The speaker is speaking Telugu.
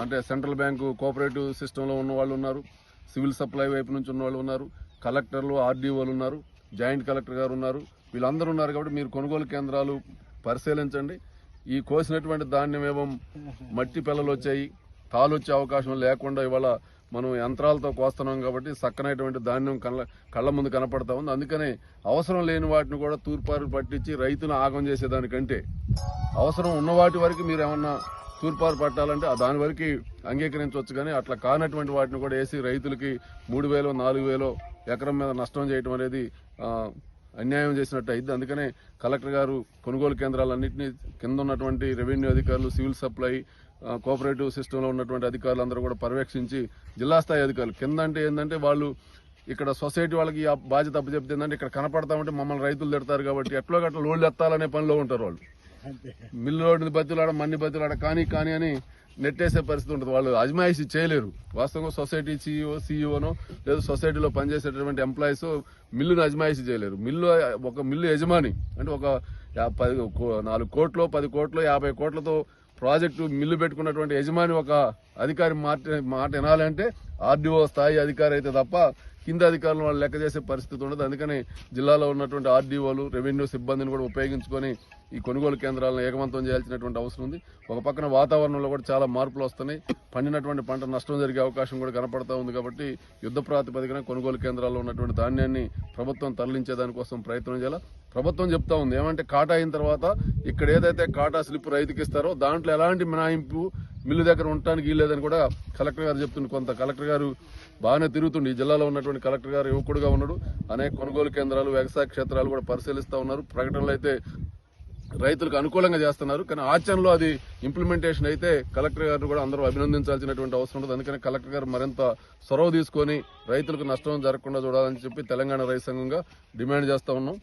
అంటే సెంట్రల్ బ్యాంకు కోఆపరేటివ్ సిస్టంలో ఉన్న వాళ్ళు ఉన్నారు సివిల్ సప్లై వైపు నుంచి ఉన్న వాళ్ళు ఉన్నారు కలెక్టర్లు ఆర్డీఓలు ఉన్నారు జాయింట్ కలెక్టర్ గారు ఉన్నారు వీళ్ళందరూ ఉన్నారు కాబట్టి మీరు కొనుగోలు కేంద్రాలు పరిశీలించండి. ఈ కోసినటువంటి ధాన్యం ఏమో మట్టి పిల్లలు వచ్చాయి తాలు వచ్చే అవకాశం లేకుండా ఇవాళ మనం యంత్రాలతో కోస్తున్నాం కాబట్టి చక్కనైనటువంటి ధాన్యం కళ్ళ కళ్ళ ముందు కనపడతా ఉంది. అందుకనే అవసరం లేని వాటిని కూడా తూర్పారు పట్టించి రైతును ఆగం చేసేదానికంటే అవసరం ఉన్న వాటి వరకు మీరు ఏమన్నా తూర్పారు పట్టాలంటే దాని వరకు అంగీకరించవచ్చు కానీ అట్లా కానటువంటి వాటిని కూడా వేసి రైతులకి మూడు వేలు నాలుగు వేలు ఎకరం మీద నష్టం చేయటం అనేది అన్యాయం చేసినట్టు అయింది. అందుకనే కలెక్టర్ గారు కొనుగోలు కేంద్రాలన్నింటినీ కింద ఉన్నటువంటి రెవెన్యూ అధికారులు సివిల్ సప్లై కోఆపరేటివ్ సిస్టంలో ఉన్నటువంటి అధికారులు అందరూ కూడా పర్యవేక్షించి జిల్లా స్థాయి అధికారులు. కింద అంటే ఏంటంటే వాళ్ళు ఇక్కడ సొసైటీ వాళ్ళకి ఆ బాధ్యత అప్పచెప్తే ఏంటంటే ఇక్కడ కనపడతామంటే మమ్మల్ని రైతులు తిడతారు కాబట్టి ఎట్లో గట్ల లోళ్ళు ఎత్తాలనే పనిలో ఉంటారు వాళ్ళు. మిల్లు రోడ్డు బతులాడ మన్ని బతులాడ కానీ కానీ అని నెట్టేసే పరిస్థితి ఉంటుంది. వాళ్ళు అజమాయిషి చేయలేరు. వాస్తవంగా సొసైటీ సీఈఓ సీఈఓనో లేదా సొసైటీలో పనిచేసేటటువంటి ఎంప్లాయీస్ మిల్లును అజమాయిషి చేయలేరు. మిల్లు ఒక మిల్లు యజమాని అంటే ఒక పది కో- నాలుగు కోట్లు పది కోట్లు యాభై కోట్లతో ప్రాజెక్టు మిల్లు పెట్టుకున్నటువంటి యజమాని ఒక అధికారి మాట మాట వినాలంటే ఆర్డీఓ స్థాయి అధికారి అయితే తప్ప కింద అధికారులు వాళ్ళు లెక్క చేసే పరిస్థితి ఉండదు. అందుకని జిల్లాలో ఉన్నటువంటి ఆర్డీఓలు రెవెన్యూ సిబ్బందిని కూడా ఉపయోగించుకొని ఈ కొనుగోలు కేంద్రాలను ఏకమంతం చేయాల్సినటువంటి అవసరం ఉంది. ఒక పక్కన వాతావరణంలో కూడా చాలా మార్పులు వస్తున్నాయి. పండినటువంటి పంట నష్టం జరిగే అవకాశం కూడా కనపడతా ఉంది కాబట్టి యుద్ధ ప్రాతిపదికన కొనుగోలు కేంద్రాల్లో ఉన్నటువంటి ధాన్యాన్ని ప్రభుత్వం తరలించే దానికోసం ప్రయత్నం చేయాలి? ప్రభుత్వం చెప్తా ఉంది. ఏమంటే కాటా అయిన తర్వాత ఇక్కడ ఏదైతే కాటా స్లిప్ రైతుకి ఇస్తారో దాంట్లో ఎలాంటి మినాయింపు మిల్లు దగ్గర ఉండటానికి వీల్లేదని కూడా కలెక్టర్ గారు చెప్తుంది కొంత కలెక్టర్ గారు బాగానే తిరుగుతుండి ఈ జిల్లాలో ఉన్నటువంటి కలెక్టర్ గారు యువకుడుగా ఉన్నాడు. అనేక కొనుగోలు కేంద్రాలు వ్యవసాయ క్షేత్రాలు కూడా పరిశీలిస్తూ ఉన్నారు. ప్రకటనలు అయితే రైతులకు అనుకూలంగా చేస్తున్నారు. కానీ ఆచరణలో అది ఇంప్లిమెంటేషన్ అయితే కలెక్టర్ గారిని కూడా అందరూ అభినందించాల్సినటువంటి అవసరం ఉంటుంది అందుకని కలెక్టర్ గారు మరింత చొరవ తీసుకొని రైతులకు నష్టం జరగకుండా చూడాలని చెప్పి తెలంగాణ రైతు సంఘంగా డిమాండ్ చేస్తా ఉన్నాం.